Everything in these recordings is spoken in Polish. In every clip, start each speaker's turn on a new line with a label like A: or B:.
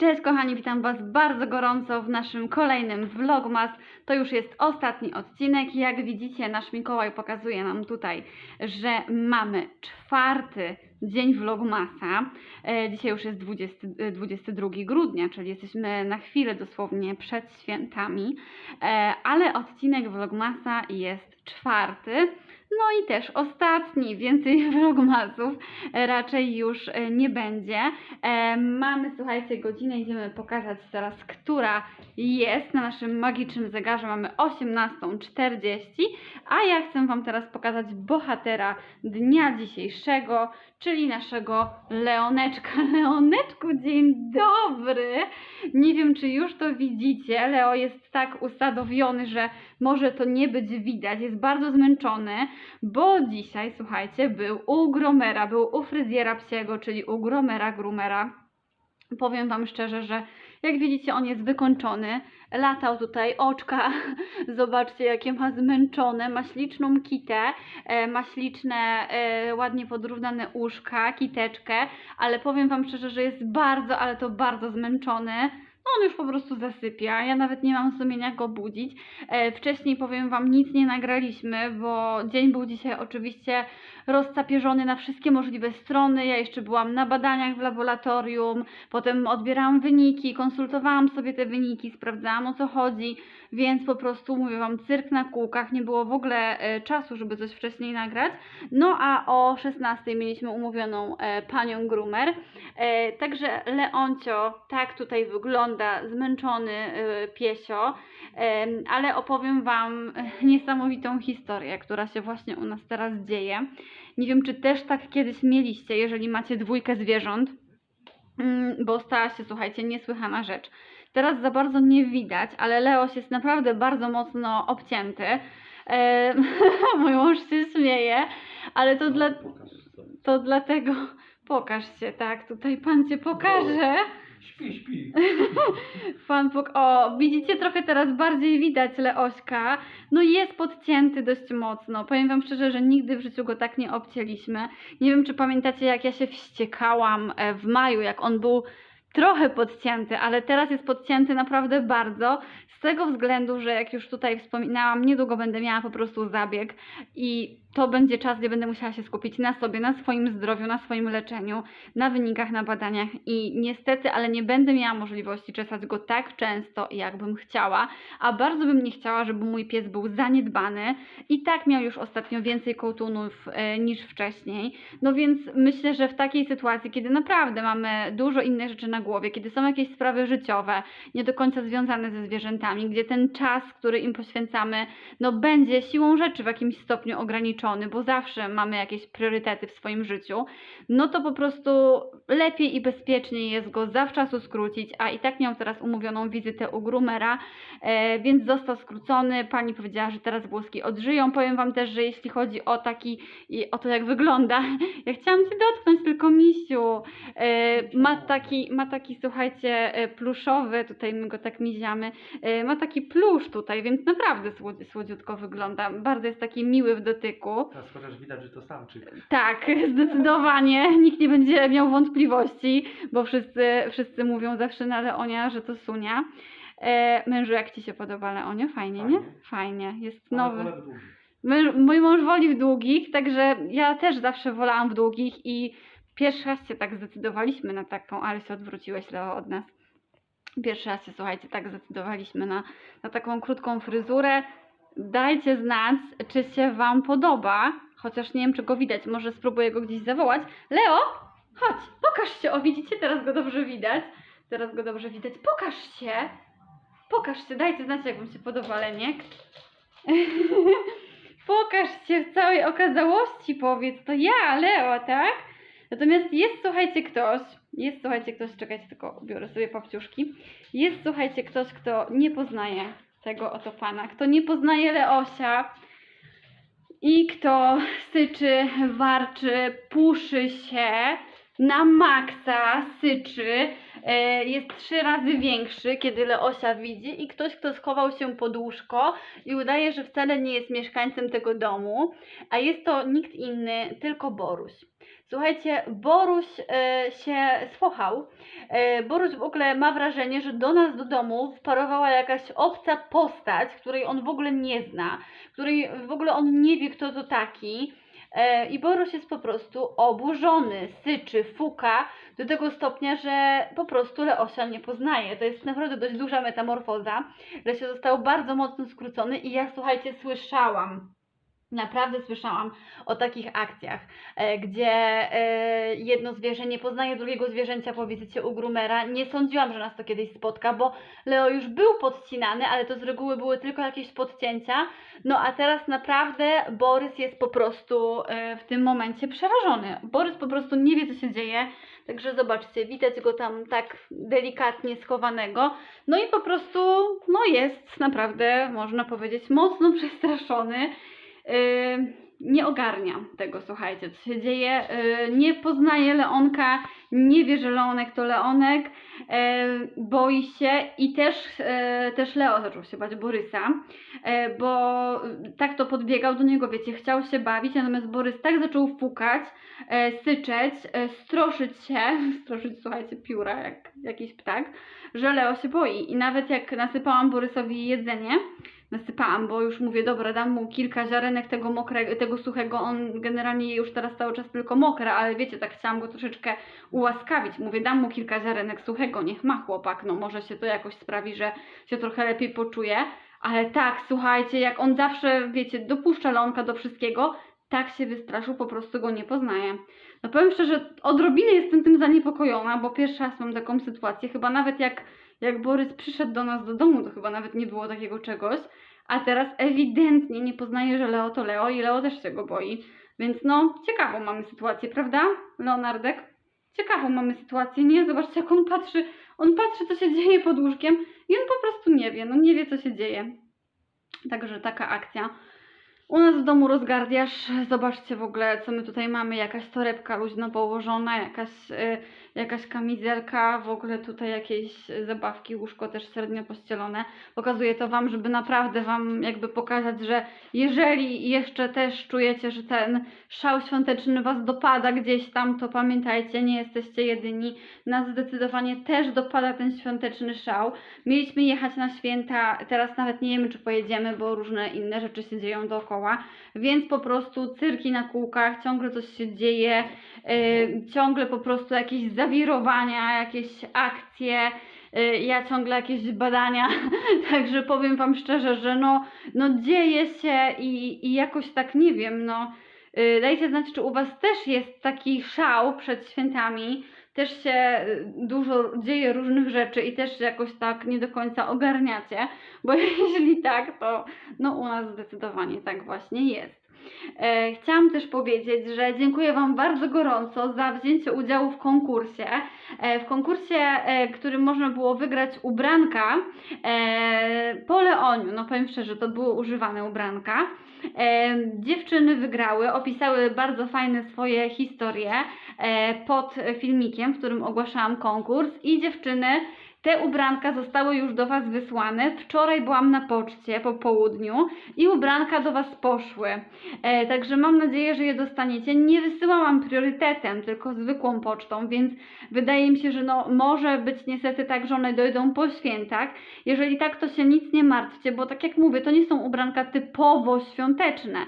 A: Cześć kochani, witam Was bardzo gorąco w naszym kolejnym Vlogmas. To już jest ostatni odcinek. Jak widzicie, nasz Mikołaj pokazuje nam tutaj, że mamy czwarty dzień Vlogmasa. E, Dzisiaj już jest 20, e, 22 grudnia, czyli jesteśmy na chwilę dosłownie przed świętami, E, ale odcinek Vlogmasa jest czwarty. No i też ostatni, więcej vlogmasów raczej już e, nie będzie. E, mamy, słuchajcie, godzinę, idziemy pokazać teraz, która jest na naszym magicznym zegarze. Mamy 18.40, a ja chcę Wam teraz pokazać bohatera dnia dzisiejszego, czyli naszego Leoneczka. Leoneczku, dzień dobry! Nie wiem, czy już to widzicie. Leo jest tak usadowiony, że może to nie być widać. Jest bardzo zmęczony, bo dzisiaj, słuchajcie, był u Gromera, był u fryzjera psiego, czyli u Gromera Grumera. Powiem Wam szczerze, że jak widzicie, on jest wykończony. Latał tutaj oczka. Zobaczcie, jakie ma zmęczone. Ma śliczną kitę, e, ma śliczne, e, ładnie podrównane uszka, kiteczkę, ale powiem Wam szczerze, że jest bardzo, ale to bardzo zmęczony. On już po prostu zasypia. Ja nawet nie mam sumienia go budzić. E, wcześniej powiem Wam, nic nie nagraliśmy, bo dzień był dzisiaj oczywiście rozcapierzony na wszystkie możliwe strony. Ja jeszcze byłam na badaniach w laboratorium, potem odbierałam wyniki, konsultowałam sobie te wyniki, sprawdzałam o co chodzi, więc po prostu mówię Wam, cyrk na kółkach, nie było w ogóle e, czasu, żeby coś wcześniej nagrać. No a o 16 mieliśmy umówioną e, panią Grumer. E, także Leoncio tak tutaj wygląda, zmęczony piesio, ale opowiem Wam niesamowitą historię, która się właśnie u nas teraz dzieje. Nie wiem, czy też tak kiedyś mieliście, jeżeli macie dwójkę zwierząt, Mm, bo stała się, słuchajcie, niesłychana rzecz. Teraz za bardzo nie widać, ale Leoś jest naprawdę bardzo mocno obcięty. Mój mąż się śmieje, ale to, dla, to dlatego... Pokaż się, tak, tutaj pan cię pokaże.
B: Śpi, śpi.
A: Pan pok- o, widzicie trochę teraz bardziej widać Leośka. No jest podcięty dość mocno. Powiem wam szczerze, że nigdy w życiu go tak nie obcięliśmy. Nie wiem, czy pamiętacie, jak ja się wściekałam e, w maju, jak on był trochę podcięty, ale teraz jest podcięty naprawdę bardzo. Z tego względu, że jak już tutaj wspominałam, niedługo będę miała po prostu zabieg i to będzie czas, gdzie będę musiała się skupić na sobie, na swoim zdrowiu, na swoim leczeniu, na wynikach, na badaniach i niestety, ale nie będę miała możliwości czesać go tak często, jakbym chciała, a bardzo bym nie chciała, żeby mój pies był zaniedbany i tak miał już ostatnio więcej kołtunów e, niż wcześniej, no więc myślę, że w takiej sytuacji, kiedy naprawdę mamy dużo innych rzeczy na głowie, kiedy są jakieś sprawy życiowe, nie do końca związane ze zwierzętami, gdzie ten czas, który im poświęcamy, no będzie siłą rzeczy w jakimś stopniu ograniczony, bo zawsze mamy jakieś priorytety w swoim życiu, no to po prostu lepiej i bezpieczniej jest go zawczasu skrócić, a i tak miał teraz umówioną wizytę u groomera, e, więc został skrócony. Pani powiedziała, że teraz włoski odżyją. Powiem Wam też, że jeśli chodzi o taki, o to jak wygląda, ja chciałam Cię dotknąć, tylko misiu, e, ma taki, ma taki, słuchajcie, e, pluszowy, tutaj my go tak miziamy, e, ma taki plusz tutaj, więc naprawdę słodzi, słodziutko wygląda. Bardzo jest taki miły w dotyku.
B: Teraz chociaż widać, że to samczyk.
A: Tak, zdecydowanie. Nikt nie będzie miał wątpliwości, bo wszyscy, wszyscy mówią zawsze na Leonia, że to Sunia. E, mężu, jak Ci się podoba Leonio? Fajnie, nie?
B: Fajnie.
A: Fajnie, jest nowy. mój mąż woli w długich, także ja też zawsze wolałam w długich i pierwszy raz się tak zdecydowaliśmy na taką, ale się odwróciłeś Leo od nas. Pierwszy raz się, słuchajcie, tak zdecydowaliśmy na, na taką krótką fryzurę. Dajcie znać, czy się Wam podoba, chociaż nie wiem, czy go widać, może spróbuję go gdzieś zawołać. Leo, chodź, pokaż się, o widzicie, teraz go dobrze widać. Teraz go dobrze widać, pokaż się. Pokaż się, dajcie znać, jak Wam się podoba Leniek. Pokaż się w całej okazałości, powiedz. To ja, Leo, tak? Natomiast jest, słuchajcie, ktoś, jest, słuchajcie, ktoś, czekajcie, tylko biorę sobie papciuszki. Jest, słuchajcie, ktoś, kto nie poznaje tego oto pana, kto nie poznaje Leosia i kto syczy, warczy, puszy się na maksa, syczy, e, jest trzy razy większy, kiedy Leosia widzi i ktoś, kto schował się pod łóżko i udaje, że wcale nie jest mieszkańcem tego domu, a jest to nikt inny, tylko Boruś. Słuchajcie, Boruś e, się spochał. E, Boruś w ogóle ma wrażenie, że do nas do domu wparowała jakaś obca postać, której on w ogóle nie zna, której w ogóle on nie wie, kto to taki. E, I Boruś jest po prostu oburzony, syczy, fuka do tego stopnia, że po prostu Leosia nie poznaje. To jest naprawdę dość duża metamorfoza. Lesia został bardzo mocno skrócony i ja, słuchajcie, słyszałam, naprawdę słyszałam o takich akcjach, e, gdzie e, jedno zwierzę nie poznaje drugiego zwierzęcia po wizycie u Grumera. Nie sądziłam, że nas to kiedyś spotka, bo Leo już był podcinany, ale to z reguły były tylko jakieś podcięcia. No a teraz naprawdę Borys jest po prostu e, w tym momencie przerażony. Borys po prostu nie wie, co się dzieje. Także zobaczcie, widać go tam tak delikatnie schowanego. No i po prostu, no jest naprawdę, można powiedzieć, mocno przestraszony. Yy, nie ogarnia tego, słuchajcie, co się dzieje. Yy, nie poznaje Leonka, nie wie, że Leonek to Leonek. Yy, boi się i też, też Leo zaczął się bać Borysa, bo tak to podbiegał do niego, wiecie, chciał się bawić, natomiast Borys tak zaczął fukać, syczeć, stroszyć się, stroszyć, słuchajcie, pióra jak jakiś ptak, że Leo się boi. I nawet jak nasypałam Borysowi jedzenie, nasypałam, bo już mówię, dobra, dam mu kilka ziarenek tego mokrego, tego suchego, on generalnie już teraz cały czas tylko mokre, ale wiecie, tak chciałam go troszeczkę ułaskawić. Mówię, dam mu kilka ziarenek suchego, niech ma chłopak, no może się to jakoś sprawi, że się trochę lepiej poczuje. Ale tak, słuchajcie, jak on zawsze, wiecie, dopuszcza Leonka do wszystkiego, tak się wystraszył, po prostu go nie poznaje. No powiem szczerze, odrobinę jestem tym zaniepokojona, bo pierwszy raz mam taką sytuację, chyba nawet jak, jak Borys przyszedł do nas do domu, to chyba nawet nie było takiego czegoś, a teraz ewidentnie nie poznaje, że Leo to Leo i Leo też się go boi. Więc no, ciekawą mamy sytuację, prawda, Leonardek? Ciekawą mamy sytuację, nie? Zobaczcie, jak on patrzy, on patrzy, co się dzieje pod łóżkiem i on po prostu nie wie, no nie wie, co się dzieje. Także taka akcja. U nas w domu rozgardiasz. Zobaczcie w ogóle, co my tutaj mamy. Jakaś torebka luźno położona, jakaś, y, jakaś kamizelka, w ogóle tutaj jakieś y, zabawki, łóżko też średnio pościelone. Pokazuję to Wam, żeby naprawdę Wam jakby pokazać, że jeżeli jeszcze też czujecie, że ten szał świąteczny Was dopada gdzieś tam, to pamiętajcie, nie jesteście jedyni. Nas zdecydowanie też dopada ten świąteczny szał. Mieliśmy jechać na święta, teraz nawet nie wiemy, czy pojedziemy, bo różne inne rzeczy się dzieją dookoła. Więc po prostu cyrki na kółkach, ciągle coś się dzieje, yy, ciągle po prostu jakieś zawirowania, jakieś akcje. yy, Ja ciągle jakieś badania, także powiem Wam szczerze, że no, no dzieje się i, i jakoś tak nie wiem, no yy, dajcie znać, czy u Was też jest taki szał przed świętami, też się y, dużo dzieje różnych rzeczy i też jakoś tak nie do końca ogarniacie, bo jeśli tak, to no u nas zdecydowanie tak właśnie jest. E, chciałam też powiedzieć, że dziękuję Wam bardzo gorąco za wzięcie udziału w konkursie. E, w konkursie, e, którym można było wygrać ubranka po Leoniu. No powiem szczerze, to były używane ubranka. Dziewczyny wygrały, opisały bardzo fajne swoje historie pod filmikiem, w którym ogłaszałam konkurs i dziewczyny te ubranka zostały już do Was wysłane. Wczoraj byłam na poczcie po południu i ubranka do Was poszły. E, także mam nadzieję, że je dostaniecie. Nie wysyłałam priorytetem, tylko zwykłą pocztą, więc wydaje mi się, że no, może być niestety tak, że one dojdą po świętach. Jeżeli tak, to się nic nie martwcie, bo tak jak mówię, to nie są ubranka typowo świąteczne.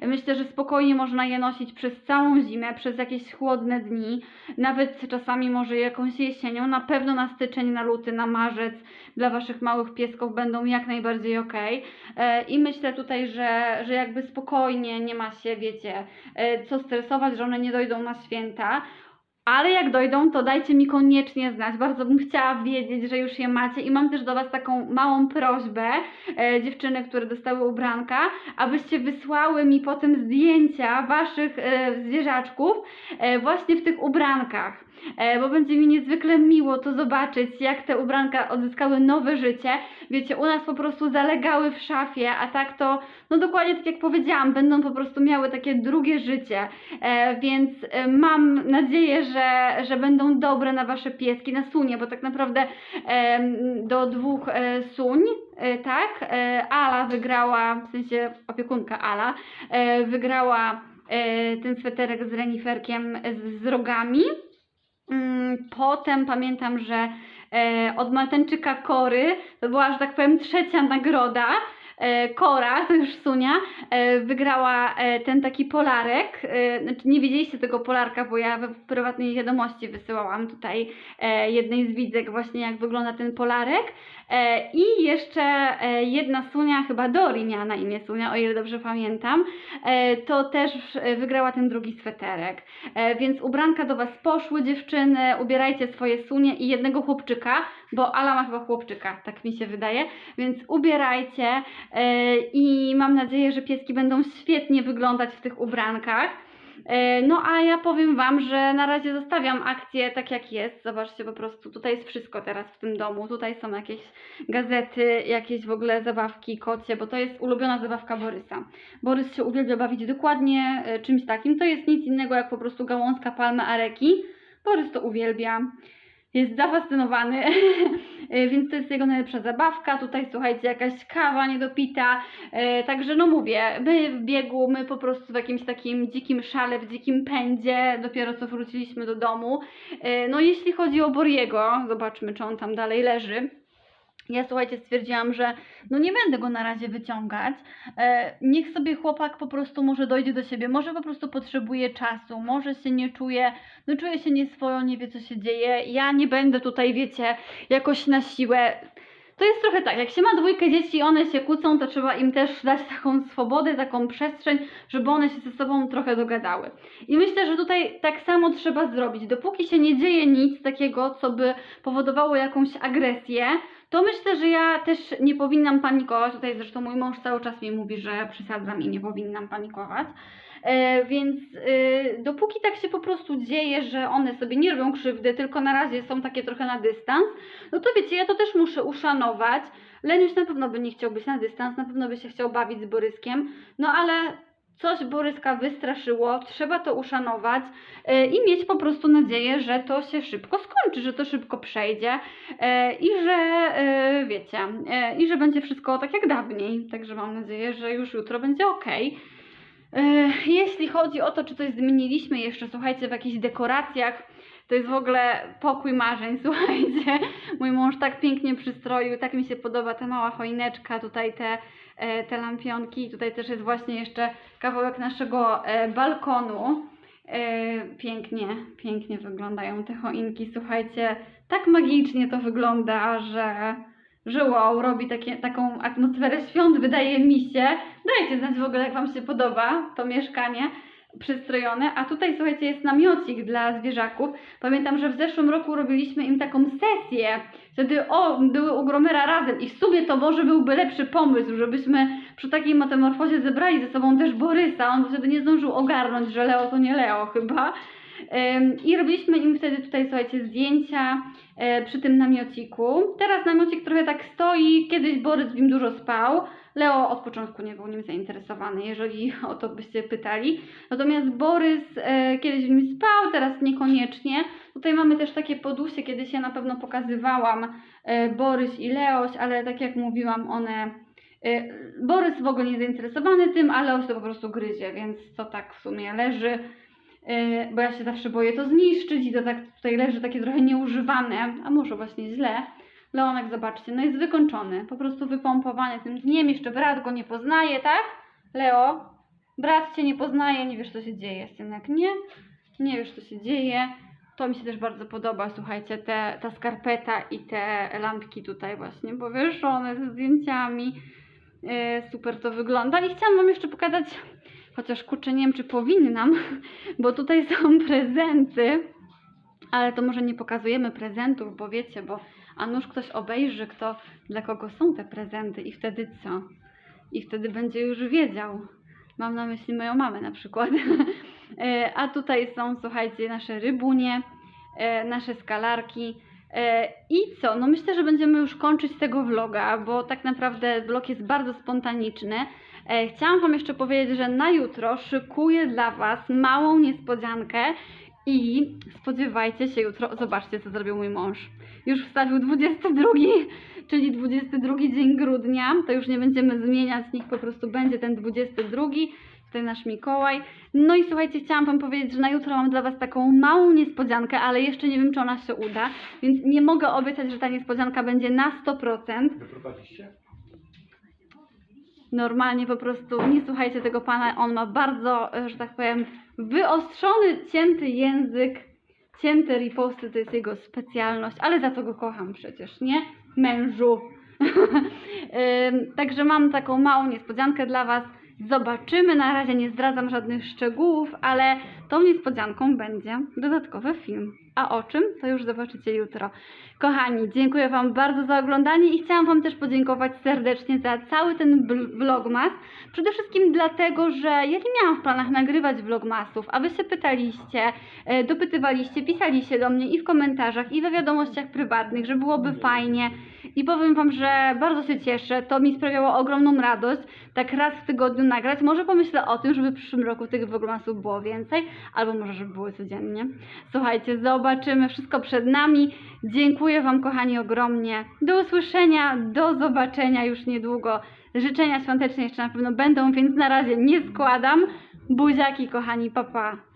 A: Myślę, że spokojnie można je nosić przez całą zimę, przez jakieś chłodne dni, nawet czasami może jakąś jesienią. Na pewno na styczeń, na luty, na marzec dla Waszych małych piesków będą jak najbardziej ok. E, I myślę tutaj, że, że jakby spokojnie nie ma się, wiecie, e, co stresować, że one nie dojdą na święta. Ale jak dojdą, to dajcie mi koniecznie znać. Bardzo bym chciała wiedzieć, że już je macie. I mam też do Was taką małą prośbę, e, dziewczyny, które dostały ubranka, abyście wysłały mi potem zdjęcia Waszych e, zwierzaczków e, właśnie w tych ubrankach. E, bo będzie mi niezwykle miło to zobaczyć, jak te ubranka odzyskały nowe życie. Wiecie, u nas po prostu zalegały w szafie, a tak to, no dokładnie tak jak powiedziałam, będą po prostu miały takie drugie życie. E, więc e, mam nadzieję, że, że będą dobre na wasze pieski, na sunie, bo tak naprawdę do dwóch suń, tak, Ala wygrała, w sensie opiekunka Ala, wygrała ten sweterek z reniferkiem z rogami. Mm, Potem pamiętam, że e, od Maltańczyka Kory, to była, że tak powiem, trzecia nagroda. E, Kora, to już Sunia, e, wygrała e, ten taki polarek. Znaczy nie wiedzieliście tego polarka, bo ja w prywatnej wiadomości wysyłałam tutaj jednej z widzek właśnie jak wygląda ten polarek. I jeszcze jedna Sunia, chyba Dori miała na imię Sunia, o ile dobrze pamiętam, to też wygrała ten drugi sweterek. Więc ubranka do Was poszły, dziewczyny, ubierajcie swoje sunie i jednego chłopczyka, bo Ala ma chyba chłopczyka, tak mi się wydaje, więc ubierajcie e, i mam nadzieję, że pieski będą świetnie wyglądać w tych ubrankach. E, No a ja powiem Wam, że na razie zostawiam akcję tak jak jest. Zobaczcie po prostu, tutaj jest wszystko teraz w tym domu. Tutaj są jakieś gazety, jakieś w ogóle zabawki kocie, bo to jest ulubiona zabawka Borysa. Borys się uwielbia bawić dokładnie e, czymś takim. To jest nic innego jak po prostu gałązka palmy areki. Borys to uwielbia. Jest zafascynowany, E, więc to jest jego najlepsza zabawka. Tutaj słuchajcie, jakaś kawa niedopita. E, Także no mówię, my w biegu, my po prostu w jakimś takim dzikim szale, w dzikim pędzie, dopiero co wróciliśmy do domu. E, No jeśli chodzi o Boriego, zobaczmy czy on tam dalej leży. Ja słuchajcie, stwierdziłam, że no nie będę go na razie wyciągać. E, niech sobie chłopak po prostu może dojdzie do siebie, może po prostu potrzebuje czasu, może się nie czuje, no czuje się nieswojo, nie wie co się dzieje. Ja nie będę tutaj, wiecie, jakoś na siłę. To jest trochę tak, jak się ma dwójkę dzieci i one się kłócą, to trzeba im też dać taką swobodę, taką przestrzeń, żeby one się ze sobą trochę dogadały. I myślę, że tutaj tak samo trzeba zrobić. Dopóki się nie dzieje nic takiego, co by powodowało jakąś agresję, to myślę, że ja też nie powinnam panikować. Tutaj zresztą mój mąż cały czas mi mówi, że przesadzam i nie powinnam panikować. E, więc e, dopóki tak się po prostu dzieje, że one sobie nie robią krzywdy, tylko na razie są takie trochę na dystans, no to wiecie, ja to też muszę uszanować. Leniusz na pewno by nie chciał być na dystans, na pewno by się chciał bawić z Boryskiem, no ale coś Boryska wystraszyło, trzeba to uszanować e, i mieć po prostu nadzieję, że to się szybko skończy, że to szybko przejdzie e, i że e, wiecie, i że będzie wszystko tak jak dawniej. Także mam nadzieję, że już jutro będzie ok. Jeśli chodzi o to, czy coś zmieniliśmy jeszcze, słuchajcie, w jakichś dekoracjach, to jest w ogóle pokój marzeń, słuchajcie. Mój mąż tak pięknie przystroił, tak mi się podoba ta mała choineczka, tutaj te, te lampionki. Tutaj też jest właśnie jeszcze kawałek naszego e, balkonu. E, Pięknie, pięknie wyglądają te choinki, słuchajcie. Tak magicznie to wygląda, że, że wow, robi takie, taką atmosferę świąt, wydaje mi się. Dajcie znać w ogóle, jak Wam się podoba to mieszkanie przystrojone. A tutaj, słuchajcie, jest namiocik dla zwierzaków. Pamiętam, że w zeszłym roku robiliśmy im taką sesję. Wtedy, o, były u Gromera razem i w sumie to może byłby lepszy pomysł, żebyśmy przy takiej metamorfozie zebrali ze sobą też Borysa. On wtedy nie zdążył ogarnąć, że Leo to nie Leo chyba. I robiliśmy im wtedy tutaj, słuchajcie, zdjęcia e, przy tym namiociku. Teraz namiocik trochę tak stoi, kiedyś Borys w nim dużo spał. Leo od początku nie był nim zainteresowany, jeżeli o to byście pytali. Natomiast Borys e, kiedyś w nim spał, teraz niekoniecznie. Tutaj mamy też takie podusie, kiedyś ja na pewno pokazywałam e, Borys i Leoś, ale tak jak mówiłam, one... E, Borys w ogóle nie zainteresowany tym, a Leoś to po prostu gryzie, więc to tak w sumie leży. E, bo ja się zawsze boję to zniszczyć i to tak tutaj leży takie trochę nieużywane, a może właśnie źle. Leonek, zobaczcie, no jest wykończony, po prostu wypompowany tym dniem, jeszcze brat go nie poznaje, tak? Leo, brat cię nie poznaje, nie wiesz co się dzieje, synek, nie? Nie wiesz co się dzieje. To mi się też bardzo podoba, słuchajcie, te, ta skarpeta i te lampki tutaj właśnie powieszone ze zdjęciami. E, super to wygląda. I chciałam Wam jeszcze pokazać, chociaż kurczę, nie wiem czy powinnam, bo tutaj są prezenty, ale to może nie pokazujemy prezentów, bo wiecie, bo a nuż ktoś obejrzy, kto, dla kogo są te prezenty i wtedy co? I wtedy będzie już wiedział. Mam na myśli moją mamę na przykład. E, a tutaj są, słuchajcie, nasze rybunie, e, nasze skalarki. E, I co? No myślę, że będziemy już kończyć tego vloga, bo tak naprawdę vlog jest bardzo spontaniczny. E, Chciałam Wam jeszcze powiedzieć, że na jutro szykuję dla Was małą niespodziankę i spodziewajcie się jutro, zobaczcie co zrobił mój mąż. Już wstawił 22, czyli 22 dzień grudnia, to już nie będziemy zmieniać, niech po prostu będzie ten 22. tutaj nasz Mikołaj. No i słuchajcie, chciałam Wam powiedzieć, że na jutro mam dla Was taką małą niespodziankę, ale jeszcze nie wiem, czy ona się uda, więc nie mogę obiecać, że ta niespodzianka będzie na 100%.
B: Wyprowadziście?
A: Normalnie po prostu nie słuchajcie tego pana, on ma bardzo, e, że tak powiem, wyostrzony, cięty język, cięte riposty, to jest jego specjalność, ale za to go kocham przecież, nie? Mężu. Także mam taką małą niespodziankę dla Was. Zobaczymy, na razie nie zdradzam żadnych szczegółów, ale tą niespodzianką będzie dodatkowy film. A o czym? To już zobaczycie jutro. Kochani, dziękuję Wam bardzo za oglądanie i chciałam Wam też podziękować serdecznie za cały ten vlogmas. Przede wszystkim dlatego, że ja nie miałam w planach nagrywać vlogmasów, a Wy się pytaliście, e, dopytywaliście, pisaliście do mnie i w komentarzach, i we wiadomościach prywatnych, że byłoby fajnie. I powiem Wam, że bardzo się cieszę, to mi sprawiało ogromną radość, tak raz w tygodniu nagrać. Może pomyślę o tym, żeby w przyszłym roku tych vlogmasów było więcej, albo może żeby były codziennie. Słuchajcie, zobaczymy, wszystko przed nami. Dziękuję Wam, kochani, ogromnie. Do usłyszenia, do zobaczenia już niedługo. Życzenia świąteczne jeszcze na pewno będą, więc na razie nie składam. Buziaki, kochani, papa. Pa.